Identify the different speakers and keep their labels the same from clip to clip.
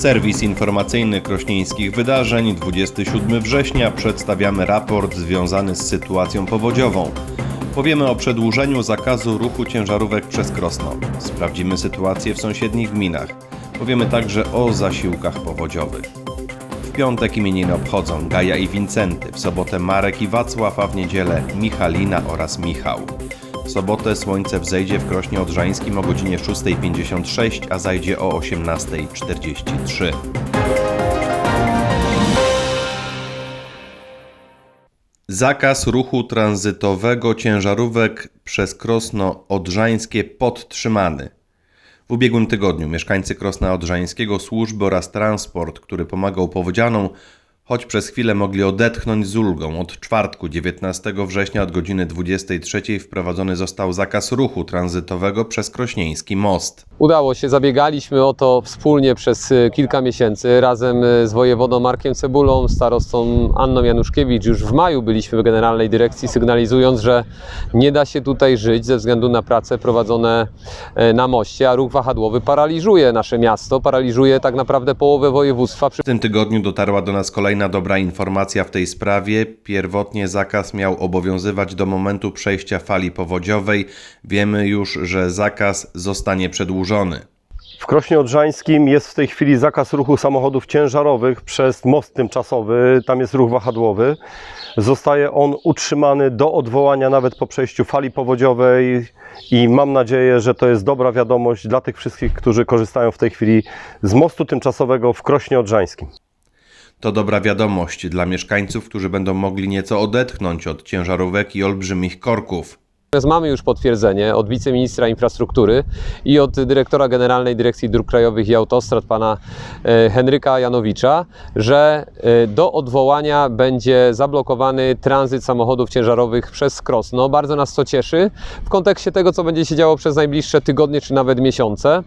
Speaker 1: Serwis informacyjny krośnieńskich wydarzeń 27 września przedstawiamy raport związany z sytuacją powodziową. Powiemy o przedłużeniu zakazu ruchu ciężarówek przez Krosno. Sprawdzimy sytuację w sąsiednich gminach. Powiemy także o zasiłkach powodziowych. W piątek imieniny obchodzą Gaja i Wincenty, w sobotę Marek i Wacław, a w niedzielę Michalina oraz Michał. Sobotę słońce wzejdzie w Krośnie Odrzańskim o godzinie 6.56, a zajdzie o 18.43. Zakaz ruchu tranzytowego ciężarówek przez Krosno Odrzańskie podtrzymany. W ubiegłym tygodniu mieszkańcy Krosna Odrzańskiego, służby oraz transport, który pomagał powodzianom, choć przez chwilę mogli odetchnąć z ulgą. Od czwartku 19 września od godziny 23 wprowadzony został zakaz ruchu tranzytowego przez Krośnieński Most.
Speaker 2: Udało się, zabiegaliśmy o to wspólnie przez y, kilka miesięcy razem y, z wojewodą Markiem Cebulą, starostą Anną Januszkiewicz. Już w maju byliśmy w Generalnej Dyrekcji sygnalizując, że nie da się tutaj żyć ze względu na prace prowadzone e, na moście, a ruch wahadłowy paraliżuje nasze miasto, paraliżuje tak naprawdę połowę województwa.
Speaker 1: W tym tygodniu dotarła do nas kolejna dobra informacja w tej sprawie. Pierwotnie zakaz miał obowiązywać do momentu przejścia fali powodziowej. Wiemy już, że zakaz zostanie przedłużony.
Speaker 3: W Krośnie Odrzańskim jest w tej chwili zakaz ruchu samochodów ciężarowych przez most tymczasowy, tam jest ruch wahadłowy. Zostaje on utrzymany do odwołania nawet po przejściu fali powodziowej i mam nadzieję, że to jest dobra wiadomość dla tych wszystkich, którzy korzystają w tej chwili z mostu tymczasowego w Krośnie Odrzańskim.
Speaker 1: To dobra wiadomość dla mieszkańców, którzy będą mogli nieco odetchnąć od ciężarówek i olbrzymich korków.
Speaker 2: Natomiast mamy już potwierdzenie od wiceministra infrastruktury i od dyrektora Generalnej Dyrekcji Dróg Krajowych i Autostrad pana e, Henryka Janowicza, że e, do odwołania będzie zablokowany tranzyt samochodów ciężarowych przez Krosno. Bardzo nas to cieszy w kontekście tego, co będzie się działo przez najbliższe tygodnie czy nawet miesiące.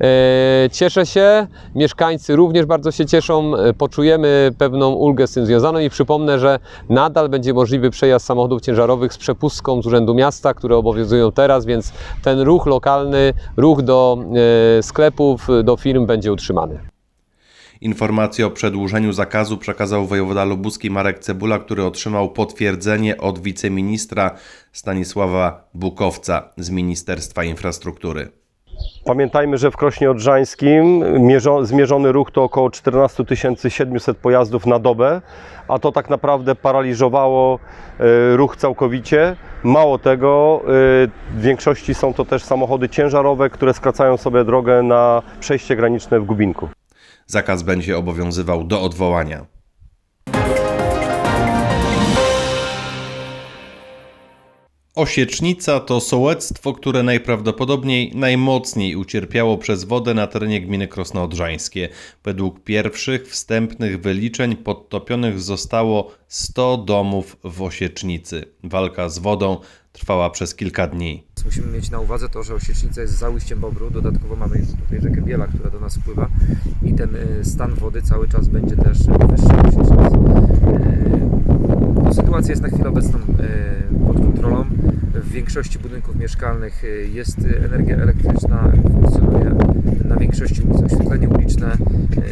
Speaker 2: E, Cieszę się, mieszkańcy również bardzo się cieszą, poczujemy pewną ulgę z tym związaną i przypomnę, że nadal będzie możliwy przejazd samochodów ciężarowych z przepustką z Urzędu Miasta, które obowiązują teraz, więc ten ruch lokalny, ruch do e, sklepów, do firm będzie utrzymany.
Speaker 1: Informację o przedłużeniu zakazu przekazał wojewoda lubuski Marek Cebula, który otrzymał potwierdzenie od wiceministra Stanisława Bukowca z Ministerstwa Infrastruktury.
Speaker 3: Pamiętajmy, że w Krośnie Odrzańskim mierzo- zmierzony ruch to około 14 700 pojazdów na dobę, a to tak naprawdę paraliżowało e, ruch całkowicie. Mało tego, e, w większości są to też samochody ciężarowe, które skracają sobie drogę na przejście graniczne w Gubinku.
Speaker 1: Zakaz będzie obowiązywał do odwołania. Osiecznica to sołectwo, które najprawdopodobniej najmocniej ucierpiało przez wodę na terenie gminy Krosno-Odrzańskie. Według pierwszych wstępnych wyliczeń podtopionych zostało 100 domów w Osiecznicy. Walka z wodą trwała przez kilka dni.
Speaker 4: Musimy mieć na uwadze to, że Osiecznica jest za ujściem Bobru, dodatkowo mamy tutaj rzekę Biela, która do nas wpływa i ten y, stan wody cały czas będzie też wyższy Osiecznicy. Sytuacja jest na chwilę obecną y, pod kontrolą. W większości budynków mieszkalnych y, jest energia elektryczna, funkcjonuje na większości ulic oświetlenie uliczne.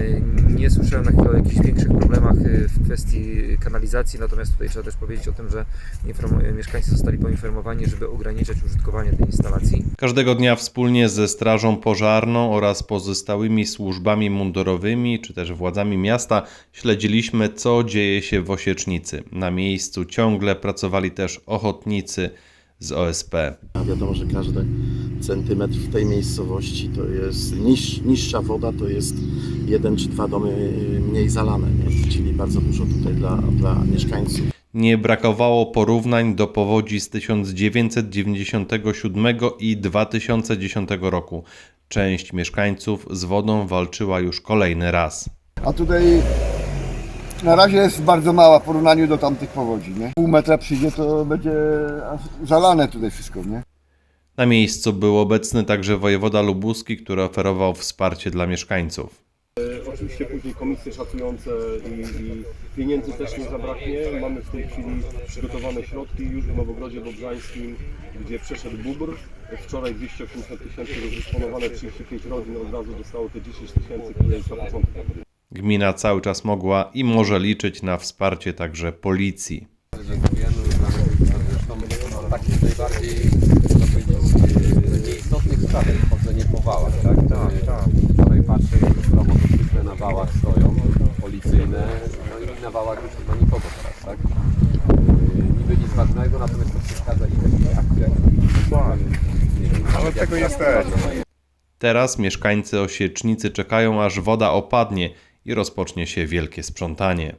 Speaker 4: Y, Nie słyszałem na chwilę o jakichś większych problemach w kwestii kanalizacji, natomiast tutaj trzeba też powiedzieć o tym, że mieszkańcy zostali poinformowani, żeby ograniczać użytkowanie tej instalacji.
Speaker 1: Każdego dnia wspólnie ze Strażą Pożarną oraz pozostałymi służbami mundurowymi czy też władzami miasta śledziliśmy, co dzieje się w Osiecznicy. Na miejscu ciągle pracowali też ochotnicy z OSP.
Speaker 5: A wiadomo, że każdy centymetr w tej miejscowości to jest niż, niższa woda, to jest jeden czy dwa domy y, mniej zalane, nie? czyli bardzo dużo tutaj dla, dla mieszkańców.
Speaker 1: Nie brakowało porównań do powodzi z 1997 i 2010 roku. Część mieszkańców z wodą walczyła już kolejny raz.
Speaker 6: A tutaj na razie jest bardzo mała w porównaniu do tamtych powodzi, nie? Pół metra przyjdzie, to będzie aż zalane tutaj wszystko, nie?
Speaker 1: Na miejscu był obecny także wojewoda lubuski, który oferował wsparcie dla mieszkańców.
Speaker 3: Oczywiście później komisje szacujące i, i pieniędzy też nie zabraknie. Mamy w tej chwili przygotowane środki już w Nowogrodzie Bobrzańskim, gdzie przeszedł bubr. Wczoraj 280 tysięcy rozdysponowane, 35 rodzin od razu dostało te 10 tysięcy, które jest na początku.
Speaker 1: Gmina cały czas mogła i może liczyć na wsparcie także policji.
Speaker 7: Dziękujemy. Zresztą takich najbardziej, można powiedzieć, nieistotnych spraw, jak chodzenie po wałach, tak? Tak, tak. Wczoraj patrzę, że motocykle na wałach stoją, policyjne, no i na wałach już nie ma nikogo teraz, tak? Yy, Niby nic ważnego, natomiast to przeszkadza i.
Speaker 1: Teraz mieszkańcy Osiecznicy czekają aż woda opadnie i rozpocznie się wielkie sprzątanie.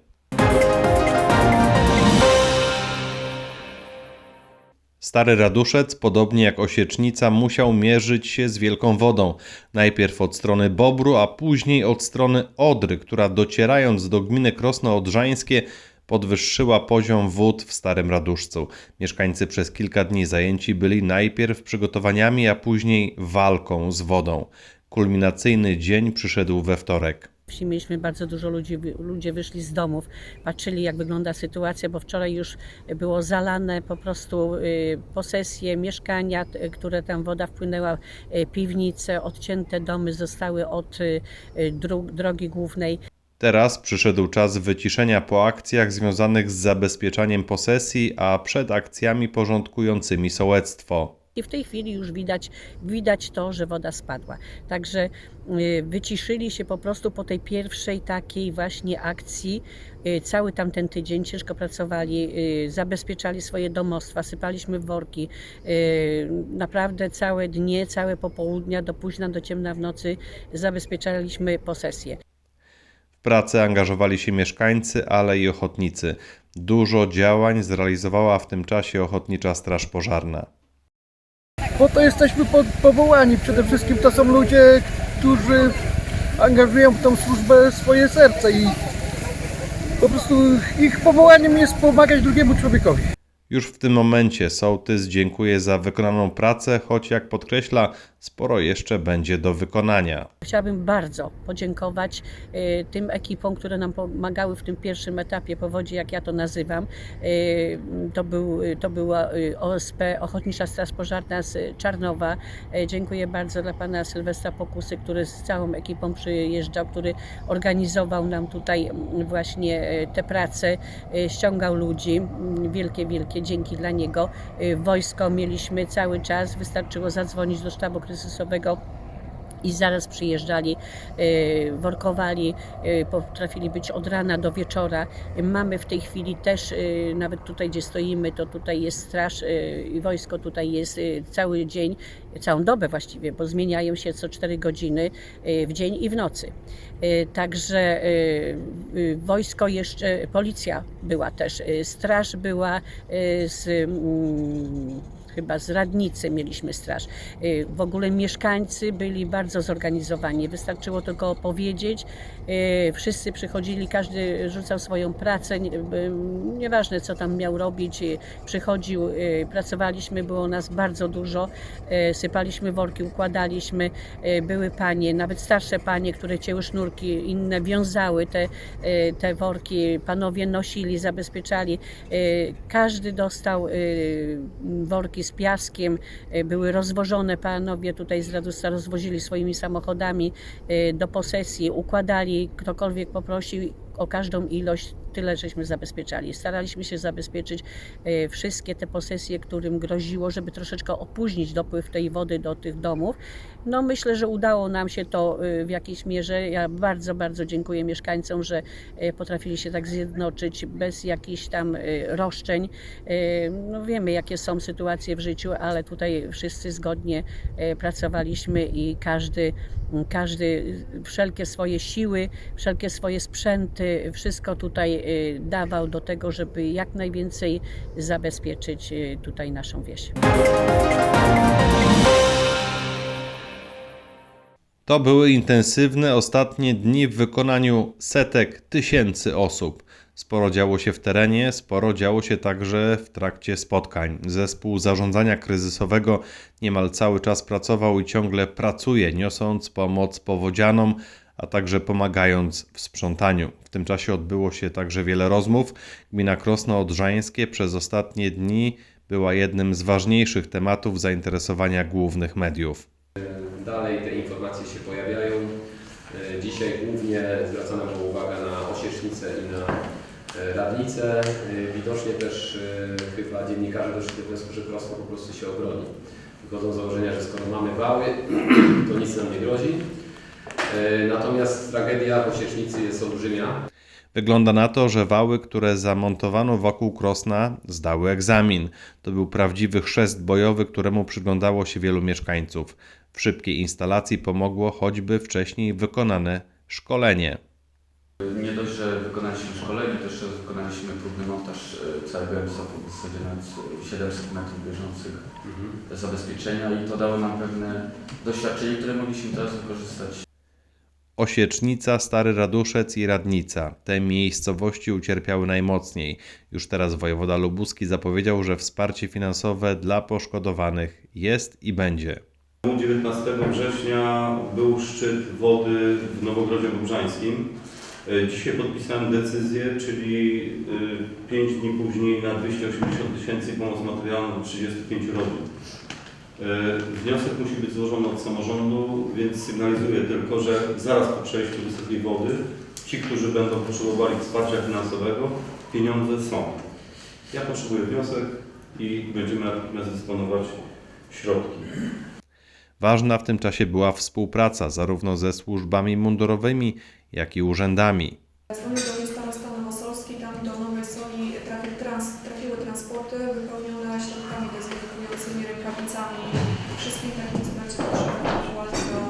Speaker 1: Stary Raduszec, podobnie jak Osiecznica, musiał mierzyć się z wielką wodą. Najpierw od strony Bobru, a później od strony Odry, która docierając do gminy Krosno Odrzańskie podwyższyła poziom wód w Starym Raduszcu. Mieszkańcy przez kilka dni zajęci byli najpierw przygotowaniami, a później walką z wodą. Kulminacyjny dzień przyszedł we wtorek.
Speaker 8: Wsi mieliśmy bardzo dużo ludzi, ludzie wyszli z domów, patrzyli jak wygląda sytuacja, bo wczoraj już było zalane po prostu y, posesje, mieszkania, które tam woda wpłynęła, y, piwnice, odcięte domy zostały od y, drogi głównej.
Speaker 1: Teraz przyszedł czas wyciszenia po akcjach związanych z zabezpieczaniem posesji, a przed akcjami porządkującymi sołectwo.
Speaker 8: I w tej chwili już widać, widać to, że woda spadła. Także y, wyciszyli się po prostu po tej pierwszej takiej właśnie akcji. Y, Cały tamten tydzień ciężko pracowali, y, zabezpieczali swoje domostwa, sypaliśmy worki. Naprawdę całe dnie, całe popołudnia do późna, do ciemna w nocy zabezpieczaliśmy posesję.
Speaker 1: W pracę angażowali się mieszkańcy, ale i ochotnicy. Dużo działań zrealizowała w tym czasie Ochotnicza Straż Pożarna.
Speaker 9: Po to jesteśmy po, powołani. Przede wszystkim to są ludzie, którzy angażują w tą służbę swoje serce i po prostu ich powołaniem jest pomagać drugiemu człowiekowi.
Speaker 1: Już w tym momencie sołtys dziękuję za wykonaną pracę, choć jak podkreśla, sporo jeszcze będzie do wykonania.
Speaker 8: Chciałabym bardzo podziękować y, tym ekipom, które nam pomagały w tym pierwszym etapie powodzi, jak ja to nazywam. Y, To, był, to była y, OSP, Ochotnicza Straż Pożarna z Czarnowa. Dziękuję bardzo dla pana Sylwestra Pokusy, który z całą ekipą przyjeżdżał, który organizował nam tutaj mm, właśnie te prace, ściągał ludzi. Mm, Wielkie, wielkie dzięki dla niego. Wojsko mieliśmy cały czas, wystarczyło zadzwonić do sztabu kryzysowego i zaraz przyjeżdżali, y, workowali, y, potrafili być od rana do wieczora. Mamy w tej chwili też, y, nawet tutaj gdzie stoimy, to tutaj jest straż i wojsko tutaj jest cały dzień, całą dobę właściwie, bo zmieniają się co 4 godziny w dzień i w nocy. Także wojsko jeszcze, policja była też, straż była z mm, chyba z radnicy mieliśmy straż. Y, W ogóle mieszkańcy byli bardzo zorganizowani. Wystarczyło tylko powiedzieć. Y, Wszyscy przychodzili, każdy rzucał swoją pracę, y, nieważne co tam miał robić. Przychodził, pracowaliśmy, było nas bardzo dużo. Sypaliśmy worki, układaliśmy. Były panie, nawet starsze panie, które cięły sznurki, inne wiązały te, te worki. Panowie nosili, zabezpieczali. Każdy dostał y, worki z piaskiem, y, były rozwożone, panowie tutaj z Radusa rozwozili swoimi samochodami y, do posesji, układali, ktokolwiek poprosił o każdą ilość, tyle żeśmy zabezpieczali. Staraliśmy się zabezpieczyć y, wszystkie te posesje, którym groziło, żeby troszeczkę opóźnić dopływ tej wody do tych domów. No myślę, że udało nam się to y, w jakiejś mierze. Ja bardzo, bardzo dziękuję mieszkańcom, że y, potrafili się tak zjednoczyć bez jakichś tam roszczeń. No wiemy, jakie są sytuacje w życiu, ale tutaj wszyscy zgodnie pracowaliśmy i każdy, każdy wszelkie swoje siły, wszelkie swoje sprzęty, wszystko tutaj dawał do tego, żeby jak najwięcej zabezpieczyć y, tutaj naszą wieś.
Speaker 1: To były intensywne ostatnie dni w wykonaniu setek tysięcy osób. Sporo działo się w terenie, sporo działo się także w trakcie spotkań. Zespół zarządzania kryzysowego niemal cały czas pracował i ciągle pracuje, niosąc pomoc powodzianom, a także pomagając w sprzątaniu. W tym czasie odbyło się także wiele rozmów. Gmina Krosno Odrzańskie przez ostatnie dni była jednym z ważniejszych tematów zainteresowania głównych mediów.
Speaker 7: Dalej te informacje się pojawiają. E, Dzisiaj głównie zwracana była uwaga na osiecznicę i na e, radnicę. E, Widocznie też chyba dziennikarze doszli do wniosku, że Krosno po prostu się obroni. Wychodzą z założenia, że skoro mamy wały, to nic nam nie grozi. E, Natomiast tragedia w osiecznicy jest olbrzymia.
Speaker 1: Wygląda na to, że wały, które zamontowano wokół Krosna, zdały egzamin. To był prawdziwy chrzest bojowy, któremu przyglądało się wielu mieszkańców. W szybkiej instalacji pomogło choćby wcześniej wykonane szkolenie.
Speaker 10: Nie dość, że wykonaliśmy szkolenie, to jeszcze wykonaliśmy próbny montaż całego MSOP-u w zasadzie nawet 700 metrów bieżących zabezpieczenia i to dało nam pewne doświadczenie, które mogliśmy teraz wykorzystać
Speaker 1: Osiecznica, Stary Raduszec i Radnica. Te miejscowości ucierpiały najmocniej. Już teraz wojewoda lubuski zapowiedział, że wsparcie finansowe dla poszkodowanych jest i będzie.
Speaker 11: 19 września był szczyt wody w Nowogrodzie Lubrzańskim. Dzisiaj podpisałem decyzję, czyli 5 dni później na 280 tysięcy pomoc materialna do 35 rodzin. E, Wniosek musi być złożony od samorządu, więc sygnalizuję tylko, że zaraz po przejściu wysokiej wody ci, którzy będą potrzebowali wsparcia finansowego, pieniądze są. Ja potrzebuję wniosek i będziemy natychmiast dysponować środki.
Speaker 1: Ważna w tym czasie była współpraca zarówno ze służbami mundurowymi, jak i urzędami.
Speaker 12: Dzwonię do starosta Nowosolskiej, tam do Nowej Soli trafi, trans, trafiły transporty wypełnione środkami dezynfekującymi, rękawicami. Wszystkim technicy będzie potrzebne ewentualnie do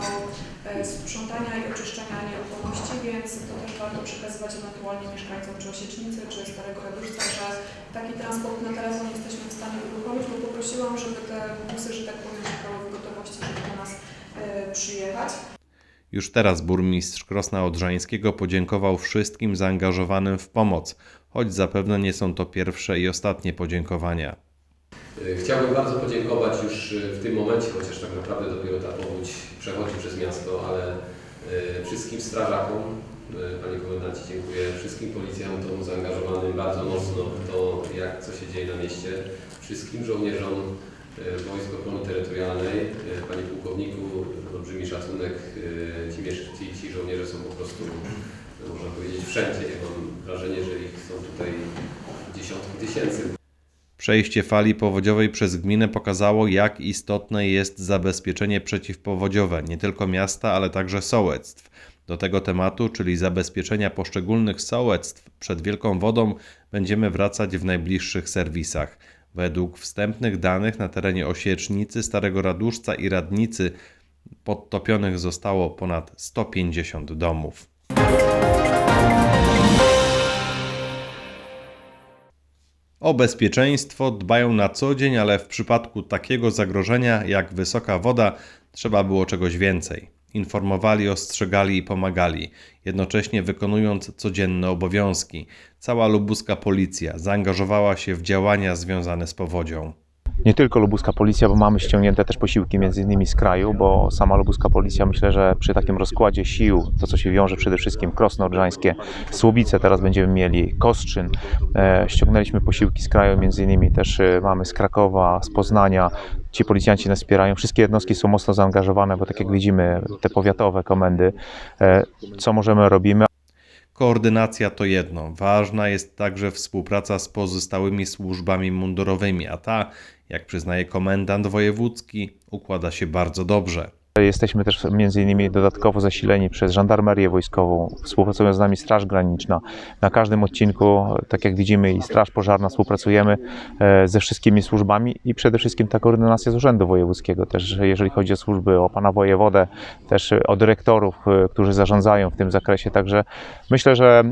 Speaker 12: e, sprzątania i oczyszczania nieruchomości, więc to też warto przekazywać ewentualnie mieszkańcom czy Osiecznicy, czy Starego Raduszca, że taki transport na telefon jesteśmy w stanie poprosiłam, żeby te busy, że tak powiem, czekały w gotowości, żeby do nas e, przyjechać.
Speaker 1: Już teraz burmistrz Krosna Odrzańskiego podziękował wszystkim zaangażowanym w pomoc, choć zapewne nie są to pierwsze i ostatnie podziękowania.
Speaker 7: E, Chciałbym bardzo podziękować już e, w tym momencie, chociaż tak naprawdę dopiero ta powódź przechodzi przez miasto, ale wszystkim strażakom, Panie Komendancie dziękuję, wszystkim policjantom zaangażowanym bardzo mocno w to, jak co się dzieje na mieście, wszystkim żołnierzom e, Wojsk Obrony Terytorialnej, e, Panie Pułkowniku, olbrzymi szacunek, e, ci, ci, ci żołnierze są po prostu, no, można powiedzieć, wszędzie. Ja mam wrażenie, że ich są tutaj dziesiątki tysięcy.
Speaker 1: Przejście fali powodziowej przez gminę pokazało, jak istotne jest zabezpieczenie przeciwpowodziowe nie tylko miasta, ale także sołectw. Do tego tematu, czyli zabezpieczenia poszczególnych sołectw przed wielką wodą, będziemy wracać w najbliższych serwisach. Według wstępnych danych na terenie Osiecznicy, Starego Raduszca i Radnicy podtopionych zostało ponad 150 domów. O bezpieczeństwo dbają na co dzień, ale w przypadku takiego zagrożenia jak wysoka woda trzeba było czegoś więcej. Informowali, ostrzegali i pomagali, jednocześnie wykonując codzienne obowiązki. Cała lubuska policja zaangażowała się w działania związane z powodzią.
Speaker 13: Nie tylko lubuska policja, bo mamy ściągnięte też posiłki między innymi z kraju, bo sama lubuska policja myślę, że przy takim rozkładzie sił, to co się wiąże przede wszystkim Krosno Odrzańskie, Słubice teraz będziemy mieli, Kostrzyn, e, ściągnęliśmy posiłki z kraju, między innymi też e, mamy z Krakowa, z Poznania, ci policjanci nas wspierają, wszystkie jednostki są mocno zaangażowane, bo tak jak widzimy te powiatowe komendy, e, co możemy robimy,
Speaker 1: Koordynacja to jedno, ważna jest także współpraca z pozostałymi służbami mundurowymi, a ta, jak przyznaje komendant wojewódzki, układa się bardzo dobrze.
Speaker 13: Jesteśmy też między innymi dodatkowo zasileni przez żandarmerię wojskową, współpracują z nami Straż Graniczna. Na każdym odcinku, tak jak widzimy, i Straż Pożarna współpracujemy e, ze wszystkimi służbami i przede wszystkim ta koordynacja z Urzędu Wojewódzkiego, też jeżeli chodzi o służby, o pana wojewodę, też o dyrektorów, e, którzy zarządzają w tym zakresie. Także myślę, że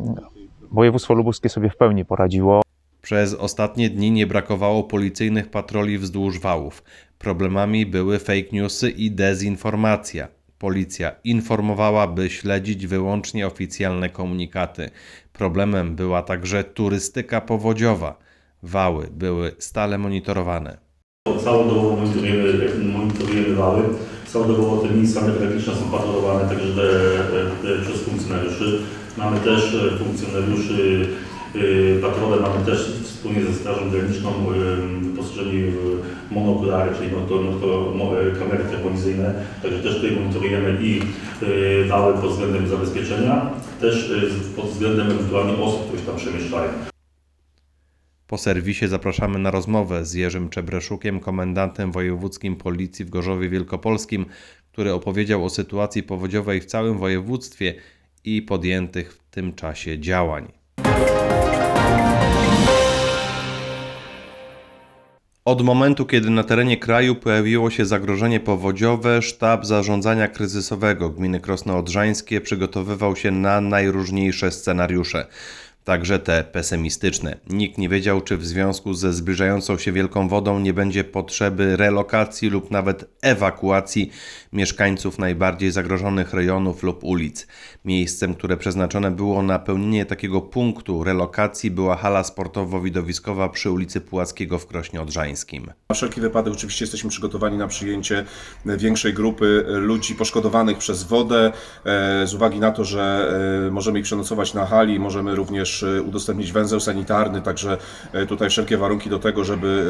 Speaker 13: województwo lubuskie sobie w pełni poradziło.
Speaker 1: Przez ostatnie dni nie brakowało policyjnych patroli wzdłuż wałów. Problemami były fake newsy i dezinformacja. Policja informowała, by śledzić wyłącznie oficjalne komunikaty. Problemem była także turystyka powodziowa. Wały były stale monitorowane.
Speaker 11: Całodobowo monitorujemy, monitorujemy wały.
Speaker 14: całodobowo te miejsca newralgiczne są patrolowane także e, e, przez funkcjonariuszy. Mamy też e, funkcjonariuszy patrole, mamy też wspólnie ze Strażą Graniczną e, wyposażeni w monokulary, czyli no no e, kamery termolizyjne, także też tutaj monitorujemy i wały pod względem zabezpieczenia, też pod względem ewentualnie osób, które się tam przemieszczają.
Speaker 1: Po serwisie zapraszamy na rozmowę z Jerzym Czebreszukiem, komendantem wojewódzkim Policji w Gorzowie Wielkopolskim, który opowiedział o sytuacji powodziowej w całym województwie i podjętych w tym czasie działań. Od momentu, kiedy na terenie kraju pojawiło się zagrożenie powodziowe, sztab zarządzania kryzysowego gminy Krosno Odrzańskie przygotowywał się na najróżniejsze scenariusze. Także te pesymistyczne. Nikt nie wiedział, czy w związku ze zbliżającą się wielką wodą nie będzie potrzeby relokacji lub nawet ewakuacji mieszkańców najbardziej zagrożonych rejonów lub ulic. Miejscem, które przeznaczone było na pełnienie takiego punktu relokacji była hala sportowo-widowiskowa przy ulicy Pułackiego w Krośnie Odrzańskim.
Speaker 15: Na wszelki wypadek oczywiście jesteśmy przygotowani na przyjęcie większej grupy ludzi poszkodowanych przez wodę. E, Z uwagi na to, że e, możemy ich przenocować na hali, możemy również e, udostępnić węzeł sanitarny, także tutaj wszelkie warunki do tego, żeby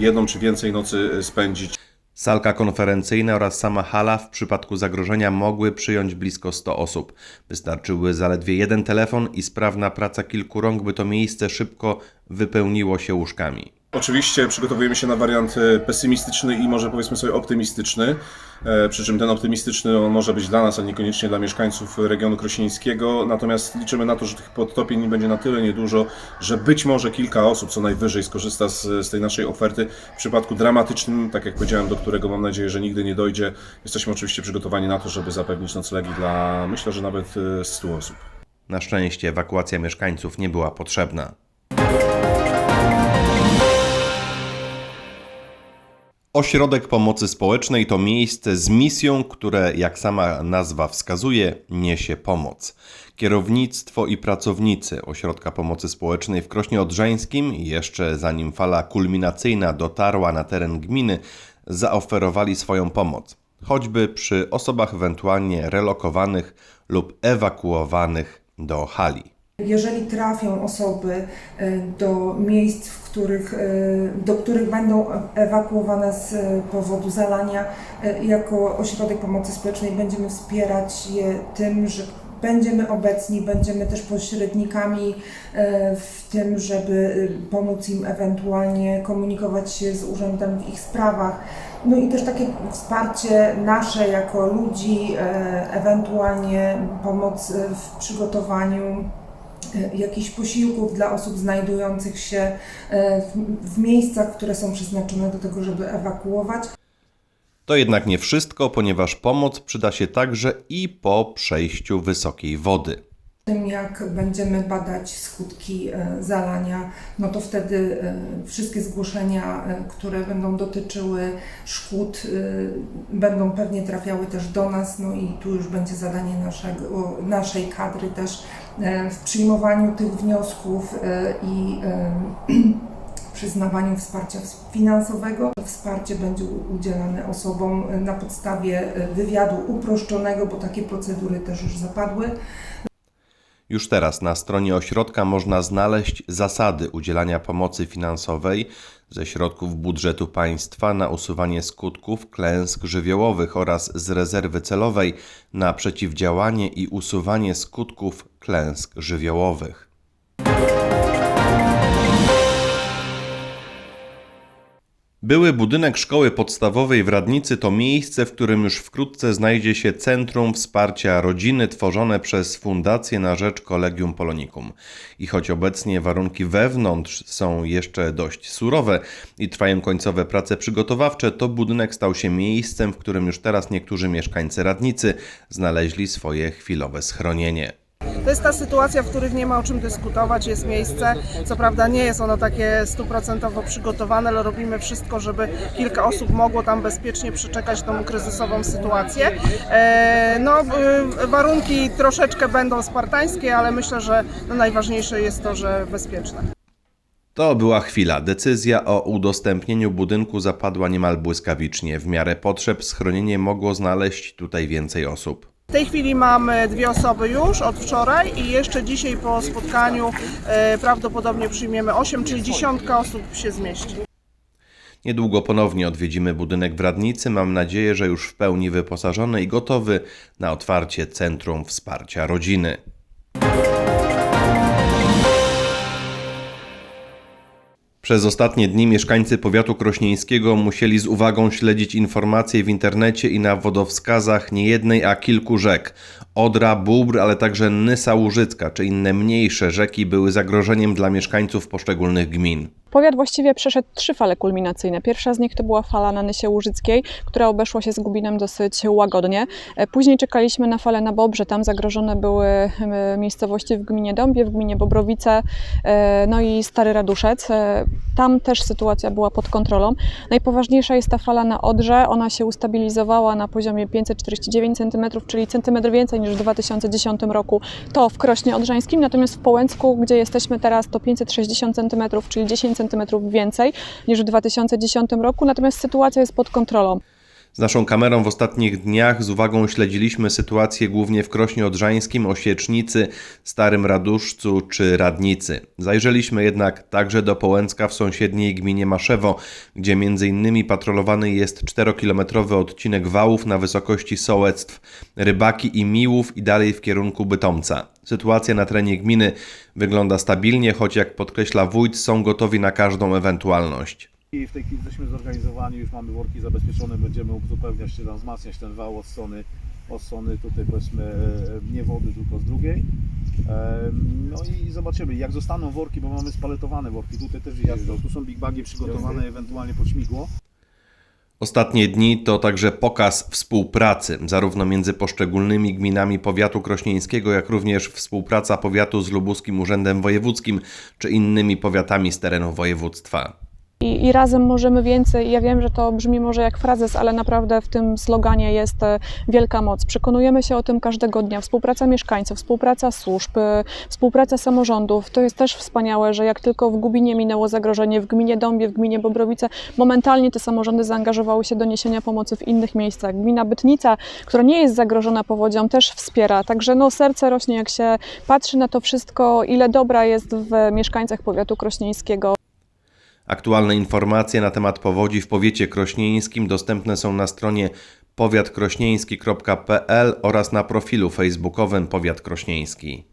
Speaker 15: jedną czy więcej nocy spędzić.
Speaker 1: Salka konferencyjna oraz sama hala w przypadku zagrożenia mogły przyjąć blisko 100 osób. Wystarczyły zaledwie jeden telefon i sprawna praca kilku rąk, by to miejsce szybko wypełniło się łóżkami.
Speaker 15: Oczywiście przygotowujemy się na wariant e, pesymistyczny i może powiedzmy sobie optymistyczny. E, Przy czym ten optymistyczny on może być dla nas, a niekoniecznie dla mieszkańców regionu krośnieńskiego. Natomiast liczymy na to, że tych podtopień będzie na tyle niedużo, że być może kilka osób co najwyżej skorzysta z, z tej naszej oferty. W przypadku dramatycznym, tak jak powiedziałem, do którego mam nadzieję, że nigdy nie dojdzie, jesteśmy oczywiście przygotowani na to, żeby zapewnić noclegi dla myślę, że nawet e, 100 osób.
Speaker 1: Na szczęście ewakuacja mieszkańców nie była potrzebna. Ośrodek Pomocy Społecznej to miejsce z misją, które, jak sama nazwa wskazuje, niesie pomoc. Kierownictwo i pracownicy Ośrodka Pomocy Społecznej w Krośnie Odrzańskim, jeszcze zanim fala kulminacyjna dotarła na teren gminy, zaoferowali swoją pomoc, choćby przy osobach ewentualnie relokowanych lub ewakuowanych do hali.
Speaker 16: Jeżeli trafią osoby e, do miejsc, w których, e, do których będą ewakuowane z e, powodu zalania, jako Ośrodek Pomocy Społecznej będziemy wspierać je tym, że będziemy obecni, będziemy też pośrednikami w tym, żeby pomóc im ewentualnie komunikować się z urzędem w ich sprawach. No i też takie wsparcie nasze jako ludzi, ewentualnie pomoc w przygotowaniu jakichś posiłków dla osób znajdujących się e, w, miejscach, które są przeznaczone do tego, żeby ewakuować.
Speaker 1: To jednak nie wszystko, ponieważ pomoc przyda się także i po przejściu wysokiej wody.
Speaker 16: tym, jak będziemy badać skutki e, zalania, no to wtedy e, wszystkie zgłoszenia, e, które będą dotyczyły szkód, e, będą pewnie trafiały też do nas, no i tu już będzie zadanie naszego, naszej kadry też e, w przyjmowaniu tych wniosków e, i e, przyznawaniu wsparcia finansowego. Wsparcie będzie udzielane osobom e, na podstawie e, wywiadu uproszczonego, bo takie procedury też już zapadły.
Speaker 1: Już teraz na stronie ośrodka można znaleźć zasady udzielania pomocy finansowej ze środków budżetu państwa na usuwanie skutków klęsk żywiołowych oraz z rezerwy celowej na przeciwdziałanie i usuwanie skutków klęsk żywiołowych. Były budynek szkoły podstawowej w Radnicy to miejsce, w którym już wkrótce znajdzie się Centrum Wsparcia Rodziny tworzone przez Fundację na Rzecz Collegium Polonicum. I choć obecnie warunki wewnątrz są jeszcze dość surowe i trwają końcowe prace przygotowawcze, to budynek stał się miejscem, w którym już teraz niektórzy mieszkańcy Radnicy znaleźli swoje chwilowe schronienie.
Speaker 17: To jest ta sytuacja, w których nie ma o czym dyskutować, jest miejsce. Co prawda nie jest ono takie stuprocentowo przygotowane, ale robimy wszystko, żeby kilka osób mogło tam bezpiecznie przeczekać tą kryzysową sytuację. E, No, y, warunki troszeczkę będą spartańskie, ale myślę, że no najważniejsze jest to, że bezpieczne.
Speaker 1: To była chwila. Decyzja o udostępnieniu budynku zapadła niemal błyskawicznie. W miarę potrzeb schronienie mogło znaleźć tutaj więcej osób.
Speaker 17: W tej chwili mamy dwie osoby już od wczoraj i jeszcze dzisiaj po spotkaniu e, prawdopodobnie przyjmiemy 8, czyli dziesiątka osób się zmieści.
Speaker 1: Niedługo ponownie odwiedzimy budynek w Radnicy. Mam nadzieję, że już w pełni wyposażony i gotowy na otwarcie Centrum Wsparcia Rodziny. Przez ostatnie dni mieszkańcy powiatu krośnieńskiego musieli z uwagą śledzić informacje w internecie i na wodowskazach nie jednej, a kilku rzek. Odra, Bóbr, ale także Nysa Łużycka czy inne mniejsze rzeki były zagrożeniem dla mieszkańców poszczególnych gmin.
Speaker 18: Powiat właściwie przeszedł trzy fale kulminacyjne. Pierwsza z nich to była fala na Nysie Łużyckiej, która obeszła się z Gubinem dosyć łagodnie. E, Później czekaliśmy na falę na Bobrze, tam zagrożone były e, miejscowości w gminie Dąbie, w gminie Bobrowice, e, no i Stary Raduszec. Tam też sytuacja była pod kontrolą. Najpoważniejsza jest ta fala na Odrze, ona się ustabilizowała na poziomie 549 cm, czyli centymetr więcej niż w 2010 roku. To w Krośnie Odrzańskim, natomiast w Połęcku, gdzie jesteśmy teraz, to 560 cm, czyli 10 cm więcej niż w 2010 roku, natomiast sytuacja jest pod kontrolą.
Speaker 1: Z naszą kamerą w ostatnich dniach z uwagą śledziliśmy sytuację głównie w Krośnie Odrzańskim, Osiecznicy, Starym Raduszcu czy Radnicy. Zajrzeliśmy jednak także do Połęcka w sąsiedniej gminie Maszewo, gdzie m.in. patrolowany jest 4-kilometrowy odcinek wałów na wysokości sołectw Rybaki i Miłów i dalej w kierunku Bytomca. Sytuacja na terenie gminy wygląda stabilnie, choć jak podkreśla wójt, są gotowi na każdą ewentualność.
Speaker 19: I w tej chwili jesteśmy zorganizowani, już mamy worki zabezpieczone, będziemy uzupełniać czy tam wzmacniać ten wał od strony, od strony tutaj powiedzmy e, nie wody, tylko z drugiej. No i zobaczymy, jak zostaną worki, bo mamy spaletowane worki, tutaj też jeżdżą, tu są big bagi przygotowane ewentualnie pod śmigło.
Speaker 1: Ostatnie dni to także pokaz współpracy, zarówno między poszczególnymi gminami powiatu krośnieńskiego, jak również współpraca powiatu z Lubuskim Urzędem Wojewódzkim czy innymi powiatami z terenu województwa.
Speaker 18: I, I razem możemy więcej. Ja wiem, że to brzmi może jak frazes, ale naprawdę w tym sloganie jest e, wielka moc. Przekonujemy się o tym każdego dnia. Współpraca mieszkańców, współpraca służb, e, współpraca samorządów. To jest też wspaniałe, że jak tylko w Gubinie minęło zagrożenie, w gminie Dąbie, w gminie Bobrowice, momentalnie te samorządy zaangażowały się do niesienia pomocy w innych miejscach. Gmina Bytnica, która nie jest zagrożona powodzią, też wspiera. Także no, serce rośnie, jak się patrzy na to wszystko, ile dobra jest w mieszkańcach powiatu krośnieńskiego.
Speaker 1: Aktualne informacje na temat powodzi w powiecie krośnieńskim dostępne są na stronie powiatkrośnieński.pl oraz na profilu facebookowym Powiat Krośnieński.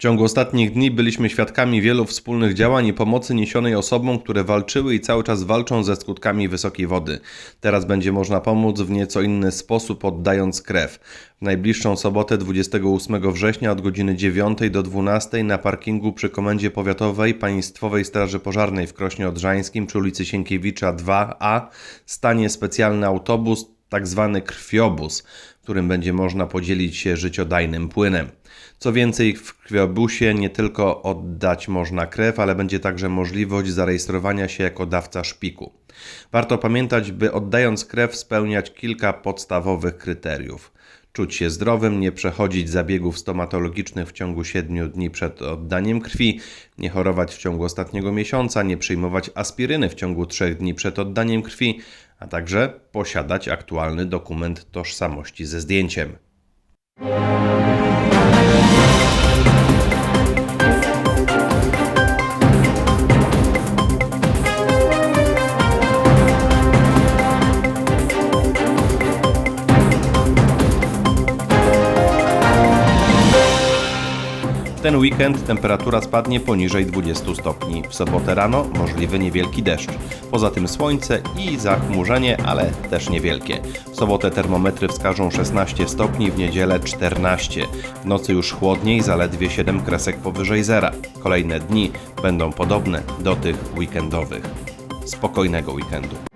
Speaker 1: W ciągu ostatnich dni byliśmy świadkami wielu wspólnych działań i pomocy niesionej osobom, które walczyły i cały czas walczą ze skutkami wysokiej wody. Teraz będzie można pomóc w nieco inny sposób, oddając krew. W najbliższą sobotę 28 września od godziny 9 do 12 na parkingu przy Komendzie Powiatowej Państwowej Straży Pożarnej w Krośnie Odrzańskim przy ulicy Sienkiewicza 2A stanie specjalny autobus, tak zwany krwiobus, w którym będzie można podzielić się życiodajnym płynem. Co więcej, w krwiobusie nie tylko oddać można krew, ale będzie także możliwość zarejestrowania się jako dawca szpiku. Warto pamiętać, by oddając krew spełniać kilka podstawowych kryteriów. Czuć się zdrowym, nie przechodzić zabiegów stomatologicznych w ciągu 7 dni przed oddaniem krwi, nie chorować w ciągu ostatniego miesiąca, nie przyjmować aspiryny w ciągu 3 dni przed oddaniem krwi, a także posiadać aktualny dokument tożsamości ze zdjęciem. Ten weekend temperatura spadnie poniżej 20 stopni. W sobotę rano możliwy niewielki deszcz. Poza tym słońce i zachmurzenie, ale też niewielkie. W sobotę termometry wskażą 16 stopni, w niedzielę 14. W nocy już chłodniej, zaledwie 7 kresek powyżej zera. Kolejne dni będą podobne do tych weekendowych. Spokojnego weekendu.